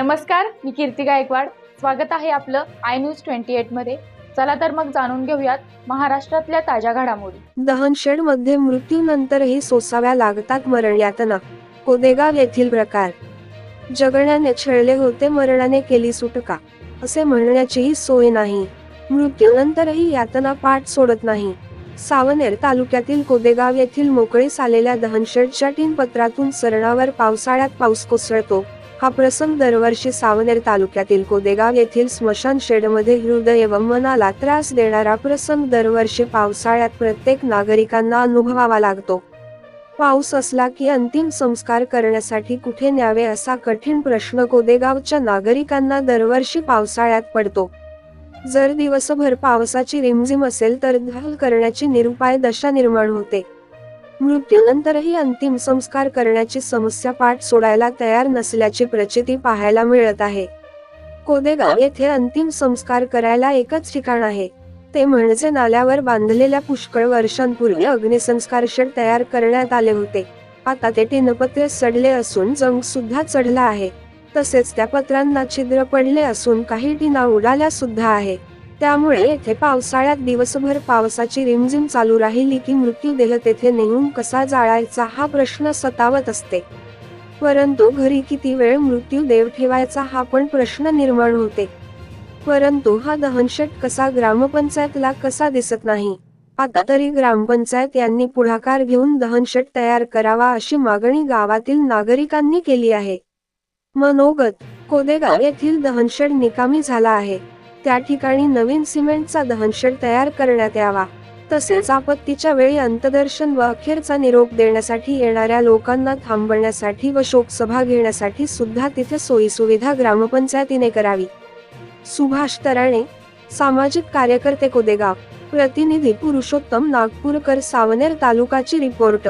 नमस्कार मी कीर्ती गायकवाड. स्वागत आहे आपलं आय न्यूज ट्वेंटी एटमध्ये. चला तर मग जाणून घेऊयात महाराष्ट्रातल्या ताज्या घडामोडी. दहनशेडमध्ये मृत्यूनंतरही सोसाव्या लागतात मरण यातना कोदेगाव येथील प्रकार. जगण्याने छळले होते मरणाने केली सुटका. असे म्हणण्याचीही सोय नाही. मृत्यूनंतरही यातना पाठ सोडत नाही. सावनेर तालुक्यातील कोदेगाव येथील मोकळीस आलेल्या दहनशेडच्या तीन पत्रातून सरणावर पावसाळ्यात पाऊस कोसळतो. हा प्रसंग दरवर्षी सावनेर तालुक्यातील कोदेगाव येथील स्मशान शेडमध्ये हृदय व मनाला त्रास देणारा प्रसंग दरवर्षी पावसाळ्यात प्रत्येक नागरिकांना अनुभवावा लागतो. पाऊस असला की अंतिम संस्कार करण्यासाठी कुठे न्यावे असा कठीण प्रश्न कोदेगावच्या नागरिकांना दरवर्षी पावसाळ्यात पडतो. जर दिवसभर पावसाची रिमझिम असेल तर धाल करण्याची निरुपाय दशा निर्माण होते. मृत्यूनंतरही अंतिम संस्कार करण्याची समस्या पाठ सोडायला तयार नसल्याची प्रचिती पाहायला मिळत आहे. कोदेगाव येथे अंतिम संस्कार करायला एकच ठिकाण आहे. ते म्हणजे नाल्यावर बांधलेल्या पुष्कळ वर्षांपूर्वी अग्निसंस्कार शेड तयार करण्यात आले होते. आता ते टिनपत्रे सडले असून जंग सुद्धा चढला आहे. तसेच त्या पत्रांना छिद्र पडले असून काही टिना उडाल्या सुद्धा आहे. त्यामुळे येथे पावसाळ्यात दिवसभर पावसाची रिमझिम चालू राहिली की मृत्यूदेह तेथे नेऊन कसा जाळायचा हा प्रश्न सतावत असते. परंतु घरी किती वेळ मृत्यूदेव ठेवायचा हा पण प्रश्न निर्माण होते. परंतु हा दहनशेट कसा ग्रामपंचायतला कसा दिसत नाही. आता तरी ग्रामपंचायत यांनी पुढाकार घेऊन दहनशेट तयार करावा अशी मागणी गावातील नागरिकांनी केली आहे. मनोगत कोदेगाव येथील दहनशेड निकामी झाला आहे. त्या ठिकाणी नवीन सिमेंटचा दहनशेड तयार करण्यात यावा. तसेच आपत्तीच्या वेळी अंतदर्शन व अखेरचा निरोप देण्यासाठी येणाऱ्या लोकांना थांबवण्यासाठी व शोकसभा घेण्यासाठी सुद्धा तिथे सोयी सुविधा ग्रामपंचायतीने करावी. सुभाष तराणे सामाजिक कार्यकर्ते कोदेगाव प्रतिनिधी पुरुषोत्तम नागपूरकर सावनेर तालुकाची रिपोर्ट.